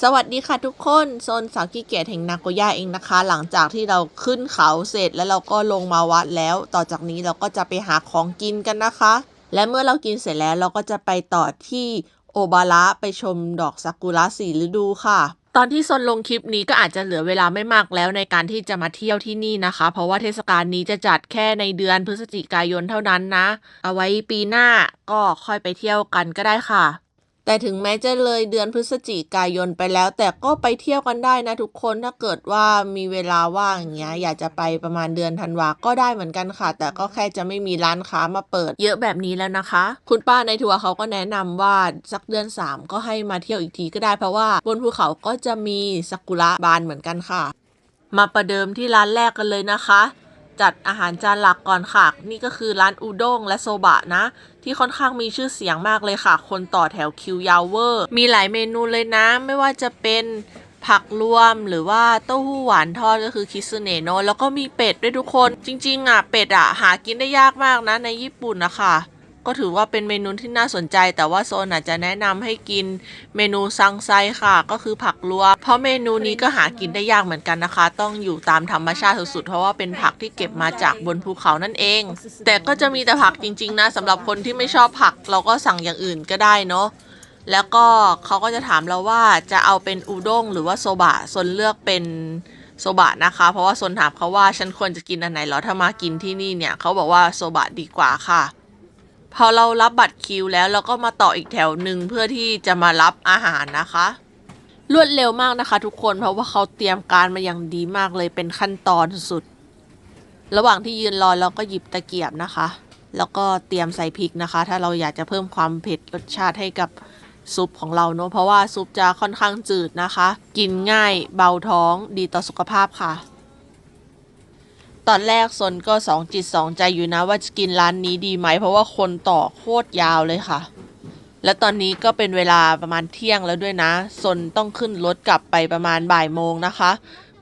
สวัสดีค่ะทุกคนโซนสาวขี้เกียจแห่งนาโกย่าเองนะคะ หลังจากที่เราขึ้นเขาเสร็จแล้วเราก็ลงมาวัดแล้ว ต่อจากนี้เราก็จะไปหาของกินกันนะคะ และเมื่อเรากินเสร็จแล้วเราก็จะไปต่อที่โอบาระไปชมดอกซากุระสีฤดูค่ะ ตอนที่ซนลงคลิปนี้ก็อาจจะเหลือเวลาไม่มากแล้วในการที่จะมาเที่ยวที่นี่นะคะ เพราะว่าเทศกาลนี้จะจัดแค่ในเดือนพฤศจิกายนเท่านั้นนะ เอาไว้ปีหน้าก็ค่อยไปเที่ยวกันก็ได้ค่ะ แต่ถึงแม้จะเลยเดือนพฤศจิกายนไปแล้ว แต่ก็ไปเที่ยวกันได้นะทุกคนถ้าเกิดว่ามีเวลาว่างอย่างเงี้ยอยากจะไปประมาณเดือนธันวาก็ได้เหมือนกันค่ะ แต่ก็แค่จะไม่มีร้านค้ามาเปิด เยอะแบบนี้แล้วนะคะ คุณป้าในทัวร์เขาก็แนะนำว่าสักเดือน 3 ก็ให้มาเที่ยวอีกทีก็ได้เพราะว่าบนภูเขาก็จะมีซากุระบานเหมือนกันค่ะ มาประเดิมที่ร้านแรกกันเลยนะคะ จัดอาหารจานหลักก่อนค่ะ นี่ก็คือร้านอุด้งและโซบะนะ ที่ค่อนข้างมีชื่อเสียงมากเลยค่ะ คนต่อแถวคิวยาวเวอร์ มีหลายเมนูเลยนะ ไม่ว่าจะเป็นผักรวมหรือว่าเต้าหู้หวานทอดก็คือคิซึเนโนแล้วก็มีเป็ดด้วยทุกคน จริง ๆ อะ เป็ดอะ หากินได้ยากมากนะในญี่ปุ่นนะคะ ก็ถือว่าเป็นเมนูที่น่าสนใจ แต่ว่าโซนอาจจะแนะนำให้กินเมนูซังไซค่ะ ก็คือผักรวมเพราะเมนูนี้ก็หากินได้ยากเหมือนกันนะคะ ต้องอยู่ตามธรรมชาติสุดๆเพราะว่าเป็นผักที่เก็บมาจากบนภูเขานั่นเอง แต่ก็จะมีแต่ผักจริง ๆ นะสำหรับคนที่ไม่ชอบผัก เราก็สั่งอย่างอื่นก็ได้เนาะแล้วก็เขาก็จะถามเราว่าจะเอาเป็นอุด้งหรือว่าโซบะโซนเลือกเป็นโซบะนะคะ เพราะว่าโซนถามเขาว่าฉันควรจะกินอันไหนเหรอถ้ามากินที่นี่เนี่ยเขาบอกว่าโซบะดีกว่าค่ะ พอเรารับบัตรคิวแล้วเราก็มาต่ออีกแถวหนึ่งเพื่อที่จะมารับอาหารนะคะ รวดเร็วมากนะคะ ทุกคนเพราะว่าเขาเตรียมการมาอย่างดีมากเลยเป็นขั้นตอนสุด ระหว่างที่ยืนรอเราก็หยิบตะเกียบนะคะ แล้วก็เตรียมใส่พริกนะคะ ถ้าเราอยากจะเพิ่มความเผ็ดรสชาติให้กับซุปของเราเนอะเพราะว่าซุปจะค่อนข้างจืดนะคะ กินง่ายเบาท้องดีต่อสุขภาพค่ะ ตอนแรกซนก็สองจิตสองใจอยู่นะว่าจะกินร้านนี้ดีไหม เพราะว่าคนต่อโคตรยาวเลยค่ะ และตอนนี้ก็เป็นเวลาประมาณเที่ยงแล้วด้วยนะซนต้องขึ้นรถกลับไปประมาณบ่ายโมงนะคะ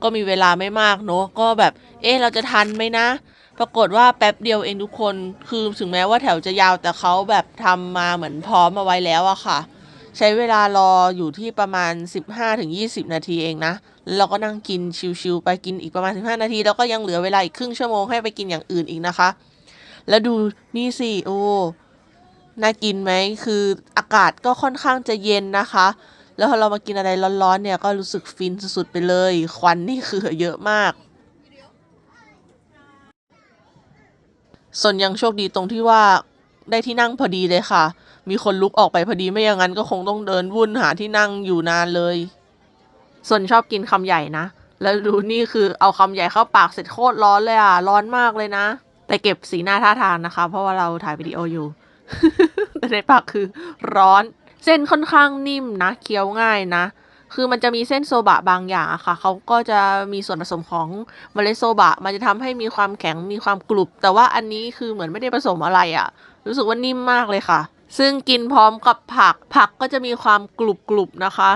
ก็มีเวลาไม่มากเนอะก็แบบเอ๊ะเราจะทันไหมนะ ปรากฏว่าแป๊บเดียวเองทุกคนคือถึงแม้ว่าแถวจะยาวแต่เขาแบบทำมาเหมือนพร้อมมาไว้แล้วอะค่ะ ใช้เวลารออยู่ที่ประมาณ 15-20 นาทีเองนะ เราก็นั่งกินชิวๆไปกินอีกประมาณ 15 นาที แล้วก็ยังเหลือเวลาอีกครึ่งชั่วโมงให้ไปกินอย่างอื่นอีกนะคะ แล้วดูนี่สิโอ้น่ากินไหมคืออากาศก็ค่อนข้างจะเย็นนะคะ แล้วพอเรามากินอะไรร้อนๆเนี่ยก็รู้สึกฟินสุดๆไปเลย ควันนี่คือเยอะมากส่วนยังโชคดีตรงที่ว่า ได้ที่นั่งพอดีเลยค่ะ มีคนลุกออกไปพอดีไม่อย่างนั้นก็คงต้องเดินวุ่นหาที่นั่งอยู่นานเลย ส่วนชอบกินคำใหญ่นะ แล้วดูนี่คือเอาคำใหญ่เข้าปากเสร็จโคตรร้อนเลยอะ ร้อนมากเลยนะ แต่เก็บสีหน้าท่าทางนะคะ เพราะว่าเราถ่ายวิดีโออยู่ แต่ในปากคือร้อน เส้นค่อนข้างนิ่มนะ เคี้ยวง่ายนะ คือมันจะมีเส้นโซบะบางอย่างอะค่ะเขาก็จะมีส่วนผสมของเมล็ดโซบะ มันจะทำให้มีความแข็งมีความกรุบ แต่ว่าอันนี้คือเหมือนไม่ได้ผสมอะไรอะรู้สึกว่านิ่มมากเลยค่ะ ซึ่งกินพร้อมกับผัก ผักก็จะมีความกรุบกรุบๆนะคะ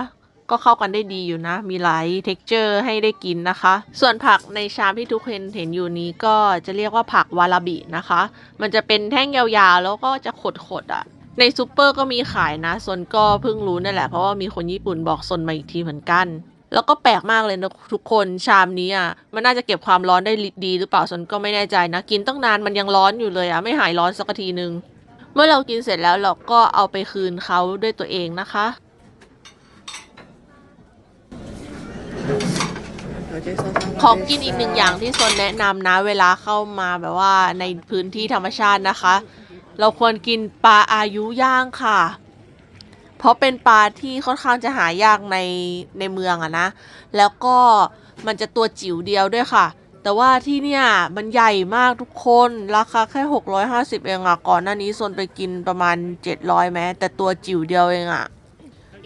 ก็เข้ากันได้ดีอยู่นะ มีหลาย t e x t อร์ให้ได้กินนะคะ ส่วนผักในชามที่ทุกคนเห็นอยู่นี้ก็จะเรียกว่าผักวาลาบินะคะ มันจะเป็นแท่งยาวๆ แล้วก็จะขดๆอะ ในซูเปอร์ก็มีขายนะซนก็เพิ่งรู้นั่นแหละ เพราะว่ามีคนญี่ปุ่นบอกซนมาอีกทีเหมือนกัน แล้วก็แปลกมากเลยนะทุกคนชามนี้อะมันน่าจะเก็บความร้อนได้ดีหรือเปล่าซนก็ไม่แน่ใจนะ กินตั้งนานมันยังร้อนอยู่เลยอะไม่หายร้อนสักทีนึง เมื่อเรากินเสร็จแล้วเราก็เอาไปคืนเขาด้วยตัวเองนะคะของกินอีกหนึ่งอย่างที่ซนแนะนำนะ เวลาเข้ามาแบบว่าในพื้นที่ธรรมชาตินะคะ เราควรกินปลาอายุย่างค่ะ เพราะเป็นปลาที่ค่อนข้างจะหายากในในเมืองอะนะ แล้วก็มันจะตัวจิ๋วเดียวด้วยค่ะ แต่ว่าที่เนี่ยมันใหญ่มากทุกคน ราคาแค่ 650 เองอะก่อนหน้านี้โซนไปกินประมาณ 700แม้แต่ตัวจิ๋วเดียวเองอะ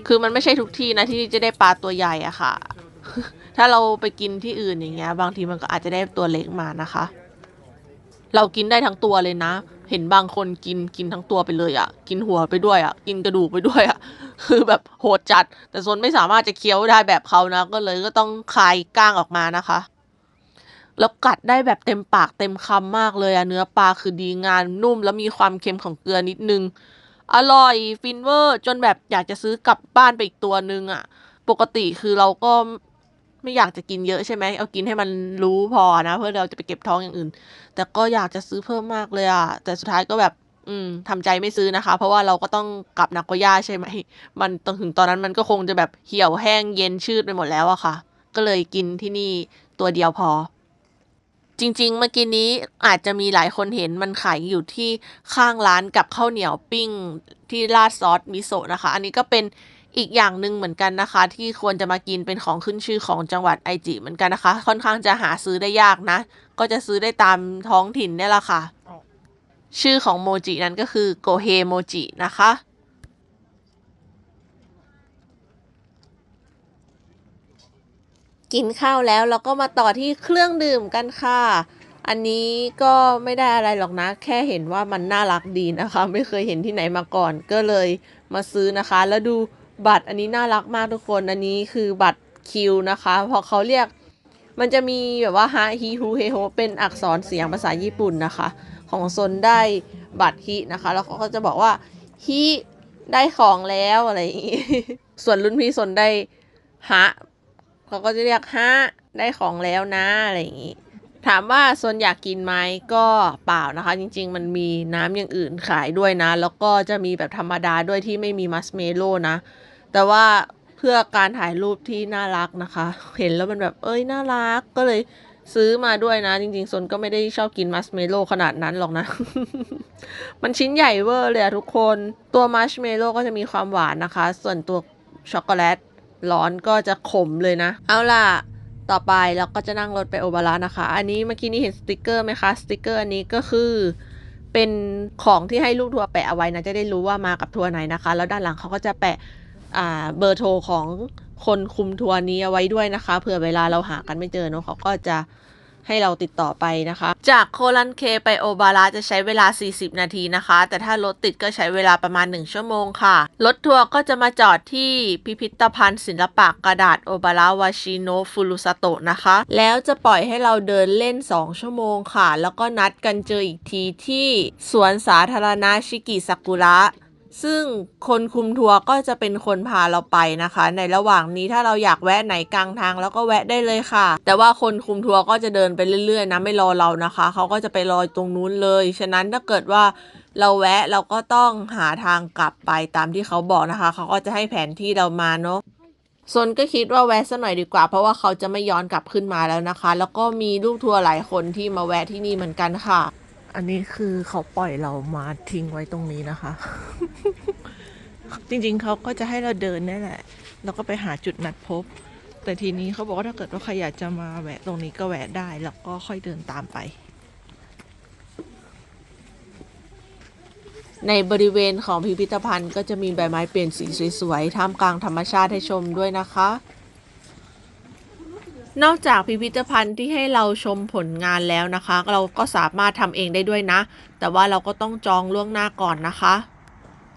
คือมันไม่ใช่ทุกที่นะที่จะได้ปลาตัวใหญ่อะค่ะ ถ้าเราไปกินที่อื่นอย่างเงี้ย บางทีมันก็อาจจะได้ตัวเล็กมานะคะ เรากินได้ทั้งตัวเลยนะ เห็นบางคนกินกินทั้งตัวไปเลยอะ่ะ กินหัวไปด้วยอะ่ะ กินกระดูกไปด้วยอะ่ะ คือแบบโหดจัด แต่โซนไม่สามารถจะเคี้ยวได้แบบเขานะ ก็เลยก็ต้องคายก้างออกมานะคะ แล้วกัดได้แบบเต็มปากเต็มคำมากเลยอะเนื้อปลาคือดีงานนุ่ม แล้วมีความเค็มของเกลือนิดนึง อร่อยฟินเวอร์ จนแบบอยากจะซื้อกลับบ้านไปอีกตัวนึงอะปปกติคือเราก็ ไม่อยากจะกินเยอะใช่ไหมเอากินให้มันรู้พอนะ เพื่อเราจะไปเก็บท้องอย่างอื่น แต่ก็อยากจะซื้อเพิ่มมากเลยอะแต่สุดท้ายก็แบบ อืมทำใจไม่ซื้อนะคะ เพราะว่าเราก็ต้องกลับนาโกย่าใช่ไหมมันตอนถึงตอนนั้นมันก็คงจะแบบเหี่ยวแห้งเย็นชืดไปหมดแล้วอะค่ะ ก็เลยกินที่นี่ตัวเดียวพอ จริง ๆ เมื่อกี้นี้อาจจะมีหลายคนเห็นมันขายอยู่ที่ข้างร้านกับข้าวเหนียวปิ้งที่ราดซอสมิโซะนะคะ อันนี้ก็เป็น อีกอย่างหนึ่งเหมือนกันนะคะ ที่ควรจะมากินเป็นของขึ้นชื่อของจังหวัดไอจิเหมือนกันนะคะ ค่อนข้างจะหาซื้อได้ยากนะ ก็จะซื้อได้ตามท้องถิ่นนี่แหละค่ะ ชื่อของโมจินั้นก็คือโกเฮโมจินะคะกินข้าวแล้วเราก็มาต่อที่เครื่องดื่มกันค่ะ อันนี้ก็ไม่ได้อะไรหรอกนะ แค่เห็นว่ามันน่ารักดีนะคะ ไม่เคยเห็นที่ไหนมาก่อนก็เลยมาซื้อนะคะ แล้วดู บัตรอันนี้น่ารักมากทุกคน อันนี้คือบัตรคิวนะคะพอเขาเรียก มันจะมีแบบว่าฮะฮิฮูเฮโฮเป็นอักษรเสียงภาษาญี่ปุ่นนะคะ ของซนได้บัตรฮินะคะ แล้วเขาก็จะบอกว่าฮิได้ของแล้วอะไรอย่างงี้ ส่วนรุ่นพี่ซนได้ฮะเขาก็จะเรียกฮะได้ของแล้วนะอะไรอย่างนี้ ถามว่าโซนอยากกินไหมก็เปล่านะคะ จริง ๆ มันมีน้ำอย่างอื่นขายด้วยนะ แล้วก็จะมีแบบธรรมดาด้วยที่ไม่มีมัสเมโลนะ แต่ว่าเพื่อการถ่ายรูปที่น่ารักนะคะ เห็นแล้วมันแบบเอ้ยน่ารักก็เลยซื้อมาด้วยนะ จริงๆโซนก็ไม่ได้ชอบกินมัสเมโล่ขนาดนั้นหรอกนะ มันชิ้นใหญ่เวอร์เลยทุกคนตัวมัชเมโล่ก็จะมีความหวานนะคะ ส่วนตัวช็อกโกแลตร้อนก็จะขมเลยนะ เอาล่ะ ต่อไปเราก็จะนั่งรถไปโอบาระนะคะ อันนี้เมื่อกี้นี้เห็นสติกเกอร์ไหมคะสติกเกอร์อันนี้ก็คือเป็นของที่ให้ลูกทัวร์แปะเอาไว้นะ จะได้รู้ว่ามากับทัวร์ไหนนะคะ แล้วด้านหลังเขาก็จะแปะ เบอร์โทรของคนคุมทัวร์นี้เอาไว้ด้วยนะคะ เผื่อเวลาเราหากันไม่เจอเนอะเขาก็จะให้เราติดต่อไปนะคะ จากโคลันเคไปโอบาระจะใช้เวลา 40 นาทีนะคะ แต่ถ้ารถติดก็ใช้เวลาประมาณ 1 ชั่วโมงค่ะ รถทัวร์ก็จะมาจอดที่พิพิธภัณฑ์ศิลปะกระดาษโอบาระวาชิโนฟุรุสโตะนะคะ แล้วจะปล่อยให้เราเดินเล่น 2 ชั่วโมงค่ะ แล้วก็นัดกันเจออีกทีที่สวนสาธารณะชิกิซากุระ ซึ่งคนคุมทัวร์ก็จะเป็นคนพาเราไปนะคะ ในระหว่างนี้ถ้าเราอยากแวะไหนกลางทางแล้วก็แวะได้เลยค่ะ แต่ว่าคนคุมทัวร์ก็จะเดินไปเรื่อยๆนะไม่รอเรานะคะ เขาก็จะไปรอตรงนู้นเลย ฉะนั้นถ้าเกิดว่าเราแวะเราก็ต้องหาทางกลับไปตามที่เขาบอกนะคะ เขาก็จะให้แผนที่เรามาเนาะซนก็คิดว่าแวะสักหน่อยดีกว่า เพราะว่าเขาจะไม่ย้อนกลับขึ้นมาแล้วนะคะ แล้วก็มีลูกทัวร์หลายคนที่มาแวะที่นี่เหมือนกันค่ะ อันนี้คือเขาปล่อยเรามาทิ้งไว้ตรงนี้นะคะ จริงๆเขาก็จะให้เราเดินนี่แหละแล้วก็ไปหาจุดนัดพบ แต่ทีนี้เขาบอกว่าถ้าเกิดว่าใครอยากจะมาแวะตรงนี้ก็แวะได้ แล้วก็ค่อยเดินตามไป ในบริเวณของพิพิธภัณฑ์ก็จะมีใบไม้เปลี่ยนสีสวยๆ ท่ามกลางธรรมชาติให้ชมด้วยนะคะ นอกจากพิพิธภัณฑ์ที่ให้เราชมผลงานแล้วนะคะ เราก็สามารถทำเองได้ด้วยนะ แต่ว่าเราก็ต้องจองล่วงหน้าก่อนนะคะ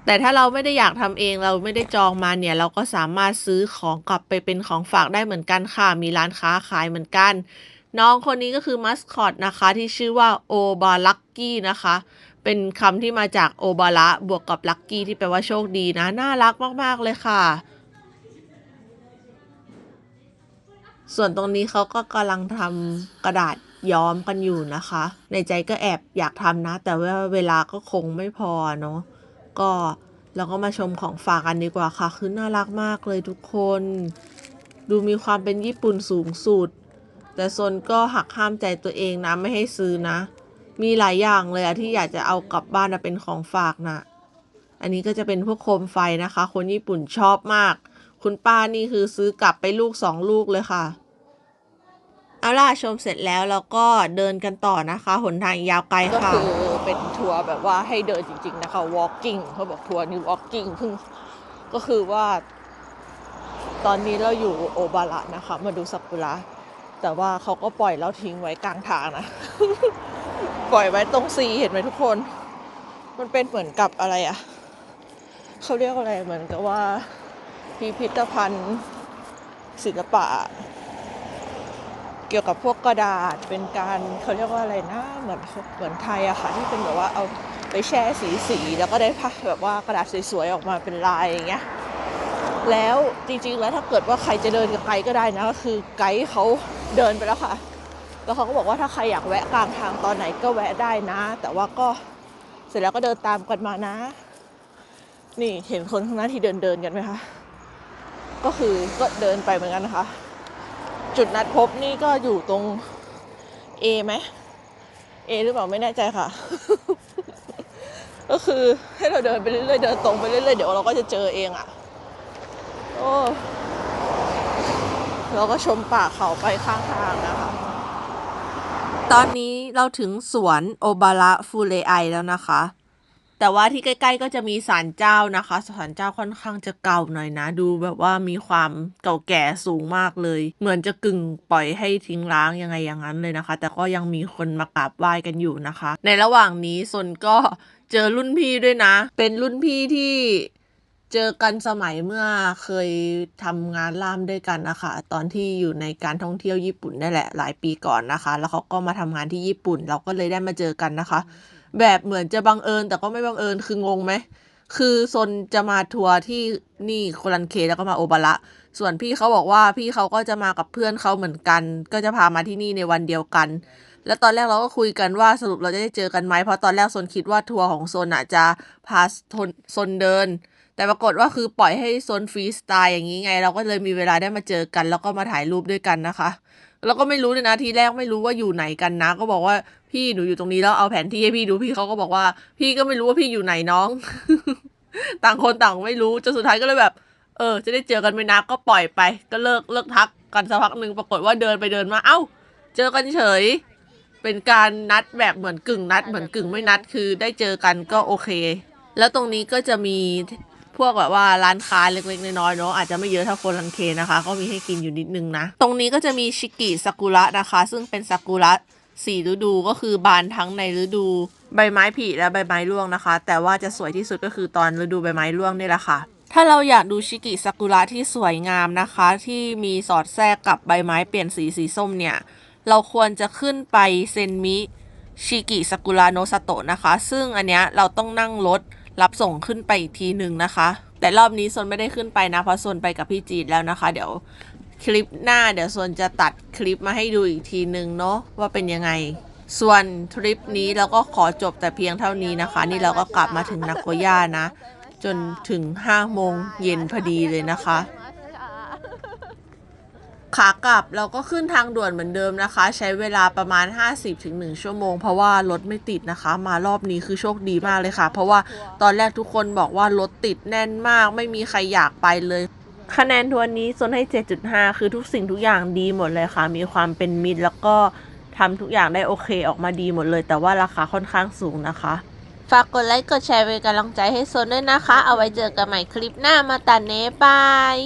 แต่ถ้าเราไม่ได้อยากทำเองเราไม่ได้จองมาเนี่ย เราก็สามารถซื้อของกลับไปเป็นของฝากได้เหมือนกันค่ะ มีร้านค้าขายเหมือนกัน น้องคนนี้ก็คือมัสคอตนะคะ ที่ชื่อว่าโอบาลักกี้นะคะ เป็นคำที่มาจากโอบาระบวกกับลักกี้ที่แปลว่าโชคดีนะ น่ารักมากๆเลยค่ะ ส่วนตรงนี้เขาก็กำลังทำกระดาษย้อมกันอยู่นะคะ ในใจก็แอบอยากทำนะ แต่ว่าเวลาก็คงไม่พอเนาะก็เราก็มาชมของฝากกันดีกว่าค่ะ คือน่ารักมากเลยทุกคน ดูมีความเป็นญี่ปุ่นสูงสุด แต่ซนก็หักห้ามใจตัวเองนะ ไม่ให้ซื้อนะ มีหลายอย่างเลยอะที่อยากจะเอากลับบ้านมาเป็นของฝากนะ อันนี้ก็จะเป็นพวกโคมไฟนะคะ คนญี่ปุ่นชอบมาก คุณป้านี่คือซื้อกลับไปลูกสองลูกเลยค่ะ เอาล่ะชมเสร็จแล้วเราก็เดินกันต่อนะคะ หนทางยาวไกลค่ะ ก็คือเป็นทัวร์แบบว่าให้เดินจริง ๆ นะคะ walking เขาบอกทัวร์นี้ walking เพิ่งก็คือว่า ตอนนี้เราอยู่โอบาระนะคะ มาดูซากุระแต่ว่าเขาก็ปล่อยเราทิ้งไว้กลางทางนะ ปล่อยไว้ตรงซีเห็นไหมทุกคน มันเป็นเหมือนกับอะไรอะเขาเรียกอะไรเหมือนกับว่า พิพิธภัณฑ์ศิลปะ เกี่ยวกับพวกกระดาษเป็นการเขาเรียกว่าอะไรนะเหมือนเหมือนไทยอะค่ะที่เป็นแบบว่าเอาไปแช่สีสีๆแล้วก็ได้ผ้าแบบว่ากระดาษสวยๆออกมาเป็นลายอย่างเงี้ยแล้วจริงๆแล้วถ้าเกิดว่าใครจะเดินกับไกด์ก็ได้นะก็คือไกด์เขาเดินไปแล้วค่ะ แล้วเขาก็บอกว่าถ้าใครอยากแวะกลางทางตอนไหนก็แวะได้นะ แต่ว่าก็เสร็จแล้วก็เดินตามกันมานะ นี่เห็นคนข้างหน้าที่เดินเดินกันไหมคะ ก็คือก็เดินไปเหมือนกันนะคะ จุดนัดพบนี่ก็อยู่ตรง A ไหม A หรือเปล่าไม่แน่ใจค่ะ ก็คือให้เราเดินไปเรื่อยๆเดินตรงไปเรื่อยๆเดี๋ยวเราก็จะเจอเองอะ่ะ โอ้เราก็ชมป่าเขาไปข้างทางนะคะ ตอนนี้เราถึงสวนโอบาระฟูเลไอแล้วนะคะ แต่ว่าที่ใกล้ ๆ ก็จะมีศาลเจ้านะคะศาลเจ้าค่อนข้างจะเก่าหน่อยนะ ดูแบบว่ามีความเก่าแก่สูงมากเลย เหมือนจะกึ่งปล่อยให้ทิ้งร้างยังไงอย่างนั้นเลยนะคะ แต่ก็ยังมีคนมากราบไหว้กันอยู่นะคะ ในระหว่างนี้ซนก็เจอรุ่นพี่ด้วยนะ เป็นรุ่นพี่ที่เจอกันสมัยเมื่อเคยทำงานล่ามด้วยกันนะคะตอนที่อยู่ในการท่องเที่ยวญี่ปุ่นนี่แหละหลายปีก่อนนะคะ แล้วเขาก็มาทำงานที่ญี่ปุ่น เราก็เลยได้มาเจอกันนะคะ แบบเหมือนจะบังเอิญแต่ก็ไม่บังเอิญคืองงไหม คือซนจะมาทัวร์ที่นี่โคลันเคแล้วก็มาโอบาระ ส่วนพี่เขาบอกว่าพี่เขาก็จะมากับเพื่อนเขาเหมือนกัน ก็จะพามาที่นี่ในวันเดียวกัน แล้วตอนแรกเราก็คุยกันว่าสรุปเราจะได้เจอกันไหมเพราะตอนแรกโซนคิดว่าทัวร์ของโซนอะจะพาโซนโซนเดิน แต่ปรากฏว่าคือปล่อยให้โซนฟรีสไตล์อย่างนี้ไง เราก็เลยมีเวลาได้มาเจอกัน แล้วก็มาถ่ายรูปด้วยกันนะคะ แล้วก็ไม่รู้เลยนะทีแรกไม่รู้ว่าอยู่ไหนกันนะ ก็บอกว่าพี่หนูอยู่ตรงนี้แล้วเอาแผนที่ให้พี่ดูพี่เขาก็บอกว่า พี่ก็ไม่รู้ว่าพี่อยู่ไหนน้อง ต่างคนต่างไม่รู้จนสุดท้ายก็เลยแบบ เออ จะได้เจอกันไหมนะก็ปล่อยไป ก็เลิกเลิกทักกันสักพักหนึ่งปรากฏว่าเดินไปเดินมา เอ้า เจอกันเฉย เป็นการนัดแบบเหมือนกึ่งนัด เหมือนกึ่งไม่นัดคือได้เจอกันก็โอเค แล้วตรงนี้ก็จะมี พวกแบบว่าร้านค้าเล็กๆน้อยๆเนาะอาจจะไม่เยอะเท่าโคลันเคนะคะ ก็มีให้กินอยู่นิดนึงนะ ตรงนี้ก็จะมีชิกิซากุระนะคะ ซึ่งเป็นซากุระสี่ฤดูก็คือบานทั้งในฤดูใบไม้ผลิและใบไม้ร่วงนะคะ แต่ว่าจะสวยที่สุดก็คือตอนฤดูใบไม้ร่วงนี่แหละค่ะ ถ้าเราอยากดูชิกิซากุระที่สวยงามนะคะ ที่มีสอดแทรกกับใบไม้เปลี่ยนสีสีส้มเนี่ย เราควรจะขึ้นไปเซนมิชิกิซากุระโนซาโตะนะคะ ซึ่งอันเนี้ยเราต้องนั่งรถ รับส่งขึ้นไปอีกทีหนึ่งนะคะ แต่รอบนี้ซนไม่ได้ขึ้นไปนะ เพราะซนไปกับพี่จีดแล้วนะคะ เดี๋ยวคลิปหน้าเดี๋ยวซนจะตัดคลิปมาให้ดูอีกทีหนึ่งเนาะว่าเป็นยังไง ส่วนทริปนี้เราก็ขอจบแต่เพียงเท่านี้นะคะ นี่เราก็กลับมาถึงนาโกย่านะ จนถึง5โมงเย็นพอดีเลยนะคะ ขากลับเราก็ขึ้นทางด่วนเหมือนเดิมนะคะ ใช้เวลาประมาณ 50-1 ชั่วโมง เพราะว่ารถไม่ติดนะคะ มารอบนี้คือโชคดีมากเลยค่ะ เพราะว่าตอนแรกทุกคนบอกว่ารถติดแน่นมาก ไม่มีใครอยากไปเลยคะแนนทวนนี้ซนให้ 7.5 คือทุกสิ่งทุกอย่างดีหมดเลยค่ะ มีความเป็นมิตรแล้วก็ทำทุกอย่างได้โอเคออกมาดีหมดเลย แต่ว่าราคาค่อนข้างสูงนะคะ ฝากกดไลค์ กดแชร์เป็นกำลังใจให้โซนด้วยนะคะ เอาไว้เจอกันใหม่คลิปหน้ามาตันเนบาย